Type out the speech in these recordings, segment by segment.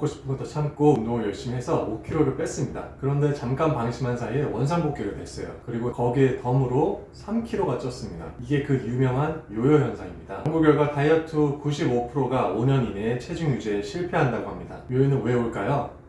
먹고 싶은 것도 참고 운동을 열심히 해서 5kg를 뺐습니다. 그런데 잠깐 방심한 사이에 원상복귀를 됐어요. 그리고 거기에 덤으로 3kg가 쪘습니다. 이게 그 유명한 요요 현상입니다. 연구 결과 다이어트 95%가 5년 이내에 체중 유지에 실패한다고 합니다. 요요는 왜 올까요?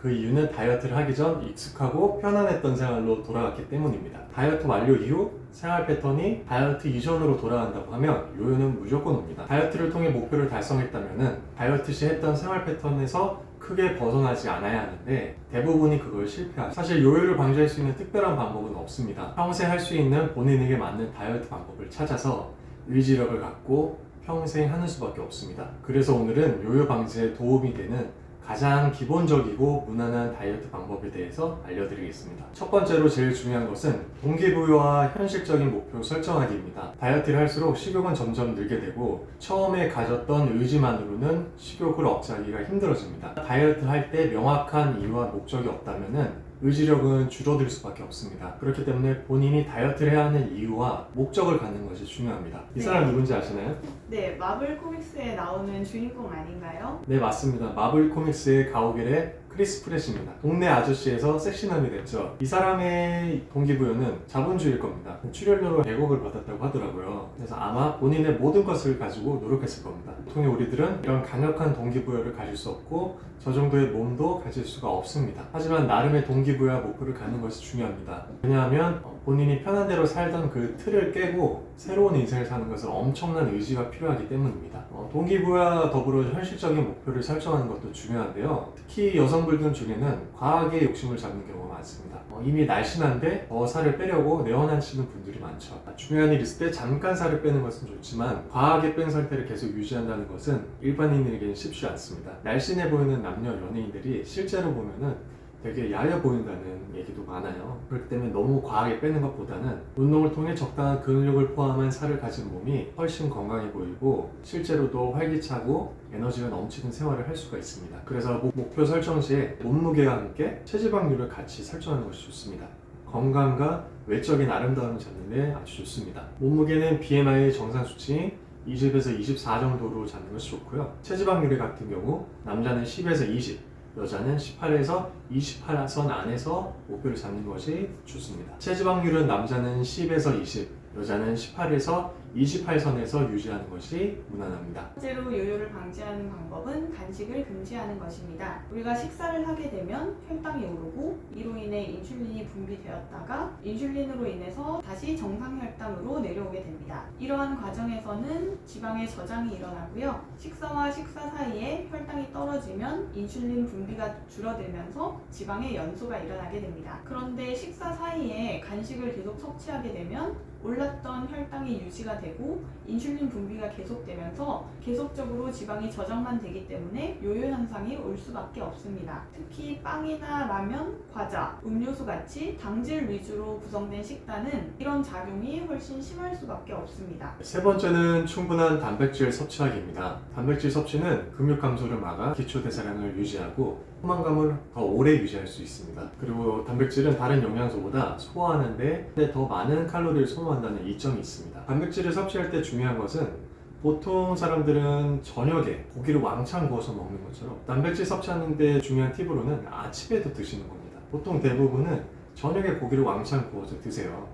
그 이유는 다이어트를 하기 전 익숙하고 편안했던 생활로 돌아갔기 때문입니다. 다이어트 완료 이후 생활 패턴이 다이어트 이전으로 돌아간다고 하면 요요는 무조건 옵니다. 다이어트를 통해 목표를 달성했다면 다이어트 시 했던 생활 패턴에서 크게 벗어나지 않아야 하는데 대부분이 그걸 실패하죠. 사실 요요를 방지할 수 있는 특별한 방법은 없습니다. 평생 할 수 있는 본인에게 맞는 다이어트 방법을 찾아서 의지력을 갖고 평생 하는 수밖에 없습니다. 그래서 오늘은 요요 방지에 도움이 되는 가장 기본적이고 무난한 다이어트 방법에 대해서 알려드리겠습니다. 첫 번째로 제일 중요한 것은 동기부여와 현실적인 목표 설정하기입니다. 다이어트를 할수록 식욕은 점점 늘게 되고 처음에 가졌던 의지만으로는 식욕을 억제하기가 힘들어집니다. 다이어트 할 때 명확한 이유와 목적이 없다면은 의지력은 줄어들 수밖에 없습니다. 그렇기 때문에 본인이 다이어트를 해야 하는 이유와 목적을 갖는 것이 중요합니다. 이 사람 네. 누군지 아시나요? 네, 마블 코믹스에 나오는 주인공 아닌가요? 네 맞습니다. 마블 코믹스의 가오갤의 크리스 프레시입니다. 동네 아저씨에서 섹시남이 됐죠. 이 사람의 동기부여는 자본주의일 겁니다. 출연료로 100억을 받았다고 하더라고요. 그래서 아마 본인의 모든 것을 가지고 노력했을 겁니다. 보통의 우리들은 이런 강력한 동기부여를 가질 수 없고 저 정도의 몸도 가질 수가 없습니다. 하지만 나름의 동기부여와 목표를 갖는 것이 중요합니다. 왜냐하면 어, 본인이 편한 대로 살던 그 틀을 깨고 새로운 인생을 사는 것은 엄청난 의지가 필요하기 때문입니다. 어, 동기부여와 더불어 현실적인 목표를 설정하는 것도 중요한데요. 특히 여성 분들 중에는 과하게 욕심을 잡는 경우가 많습니다. 어, 이미 날씬한데 더 살을 빼려고 내원하시는 분들이 많죠. 중요한 일 있을 때 잠깐 살을 빼는 것은 좋지만 과하게 뺀 상태를 계속 유지한다는 것은 일반인에게는 쉽지 않습니다. 날씬해 보이는 남녀 연예인들이 실제로 보면은 되게 야해 보인다는 얘기도 많아요. 그렇기 때문에 너무 과하게 빼는 것보다는 운동을 통해 적당한 근육을 포함한 살을 가진 몸이 훨씬 건강해 보이고 실제로도 활기차고 에너지가 넘치는 생활을 할 수가 있습니다. 그래서 목- 목표 설정 시에 몸무게와 함께 체지방률을 같이 설정하는 것이 좋습니다. 건강과 외적인 아름다움을 잡는 데 아주 좋습니다. 몸무게는 BMI 정상 수치 20에서 24 정도로 잡는 것이 좋고요. 체지방률 같은 경우 남자는 10에서 20, 여자는 18에서 28선 안에서 목표를 잡는 것이 좋습니다. 체지방률은 남자는 10에서 20, 여자는 18에서 28선에서 유지하는 것이 무난합니다. 번째로 요요를 방지하는 방법은 간식을 금지하는 것입니다. 우리가 식사를 하게 되면 혈당이 오르고 이로 인해 인슐린이 분비되었다가 인슐린으로 인해서 다시 정상 혈당으로 내려오게 됩니다. 이러한 과정에서는 지방의 저장이 일어나고요. 식사와 식사 사이에 혈당이 떨어지면 인슐린 분비가 줄어들면서 지방의 연소가 일어나게 됩니다. 그런데 식사 사이에 간식을 계속 섭취하게 되면 올 랐던 혈당이 유지가 되고 인슐린 분비가 계속되면서 계속적으로 지방이 저장만 되기 때문에 요요 현상이 올 수밖에 없습니다. 특히 빵이나 라면, 과자, 음료수 같이 당질 위주로 구성된 식단은 이런 작용이 훨씬 심할 수밖에 없습니다. 세 번째는 충분한 단백질 섭취하기입니다. 단백질 섭취는 근육 감소를 막아 기초 대사량을 유지하고 포만감을 더 오래 유지할 수 있습니다. 그리고 단백질은 다른 영양소보다 소화하는데 더 많은 칼로리를 소모한다 는 이점이 있습니다. 단백질을 섭취할 때 중요한 것은 보통 사람들은 저녁에 고기를 왕창 구워서 먹는 것처럼 단백질 섭취하는데 중요한 팁으로는 아침에도 드시는 겁니다. 보통 대부분은 저녁에 고기를 왕창 구워서 드세요.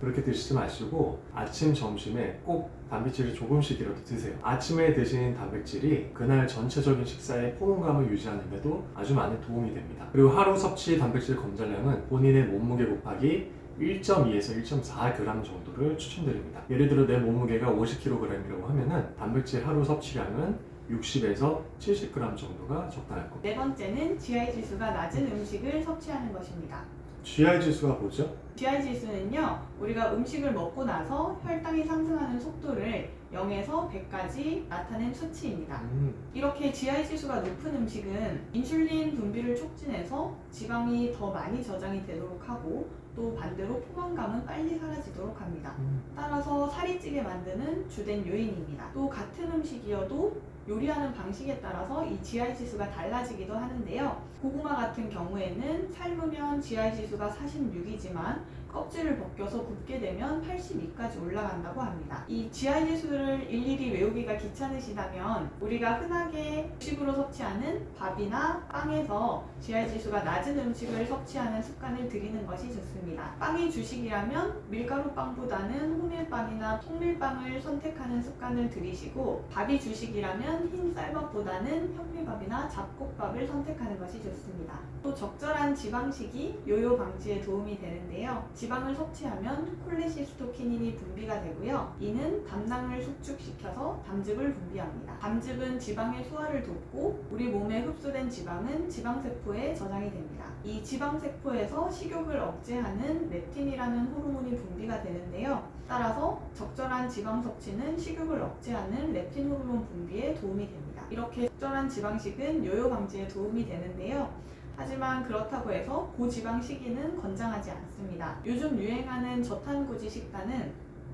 그렇게 드시지 마시고 아침, 점심에 꼭 단백질을 조금씩이라도 드세요. 아침에 드신 단백질이 그날 전체적인 식사의 포만감을 유지하는데도 아주 많은 도움이 됩니다. 그리고 하루 섭취 단백질 검사량은 본인의 몸무게 곱하기 1.2에서 1.4g 정도를 추천드립니다. 예를 들어 내 몸무게가 50kg이라고 하면은 단백질 하루 섭취량은 60에서 70g 정도가 적당할 겁니다. 네 번째는 GI 지수가 낮은 음식을 섭취하는 것입니다. GI 지수가 뭐죠? GI 지수는요, 우리가 음식을 먹고 나서 혈당이 상승하는 속도를 0에서 100까지 나타낸 수치입니다. 음, 이렇게 GI 지수가 높은 음식은 인슐린 분비를 촉진해서 지방이 더 많이 저장이 되도록 하고 또 반대로 포만감은 빨리 사라지도록 합니다. 음. 따라서 살이 찌게 만드는 주된 요인입니다. 또 같은 음식이어도 요리하는 방식에 따라서 이 GI 지수가 달라지기도 하는데요. 고구마 같은 경우에는 삶으면 GI 지수가 46이지만 껍질을 벗겨서 굽게 되면 82까지 올라간다고 합니다. 이 GI 지수를 일일이 외우기가 귀찮으시다면 우리가 흔하게 음식으로 섭취하는 밥이나 빵에서 GI 지수가 낮은 음식을 섭취하는 습관을 들이는 것이 좋습니다. 빵이 주식이라면 밀가루 빵보다는 호밀빵이나 통밀빵을 선택하는 습관을 들이시고 밥이 주식이라면 흰 쌀밥보다는 현미밥이나 잡곡밥을 선택하는 것이 좋습니다. 또 적절한 지방식이 요요 방지에 도움이 되는데요. 지방을 섭취하면 콜레시스토키닌이 분비가 되고요. 이는 담낭을 수축시켜서 담즙을 분비합니다. 담즙은 지방의 소화를 돕고 우리 몸에 흡수된 지방은 지방세포에 저장이 됩니다. 이 지방세포에서 식욕을 억제하는 렙틴이라는 호르몬이 분비가 되는데요. 따라서 적절한 지방 섭취는 식욕을 억제하는 렙틴 호르몬 분비에 도움이 됩니다. 이렇게 적절한 지방식은 요요 방지에 도움이 되는데요. 하지만 그렇다고 해서 고지방 식이는 권장하지 않습니다. 요즘 유행하는 저탄고지 식단은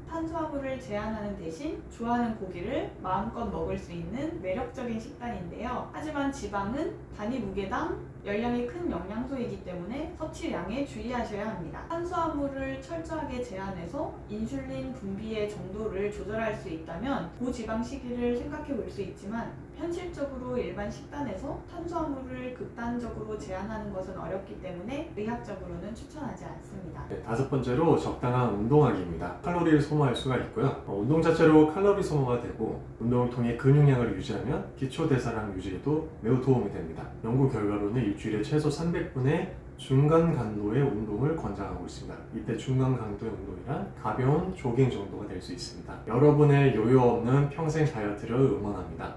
탄수화물을 제한하는 대신 좋아하는 고기를 마음껏 먹을 수 있는 매력적인 식단인데요. 하지만 지방은 단위 무게당 열량이 큰 영양소이기 때문에 섭취량에 주의하셔야 합니다. 탄수화물을 철저하게 제한해서 인슐린 분비의 정도를 조절할 수 있다면 고지방 식이를 생각해 볼 수 있지만 현실적으로 일반 식단에서 탄수화물을 극단적으로 제한하는 것은 어렵기 때문에 의학적으로는 추천하지 않습니다. 네, 다섯 번째로 적당한 운동하기입니다. 칼로리를 소모할 수가 있고요. 어, 운동 자체로 칼로리 소모가 되고 운동을 통해 근육량을 유지하면 기초 대사량 유지에도 매우 도움이 됩니다. 연구 결과로는 일주일에 최소 300분의 중간 강도의 운동을 권장하고 있습니다. 이때 중간 강도의 운동이란 가벼운 조깅 정도가 될 수 있습니다. 여러분의 요요 없는 평생 다이어트를 응원합니다.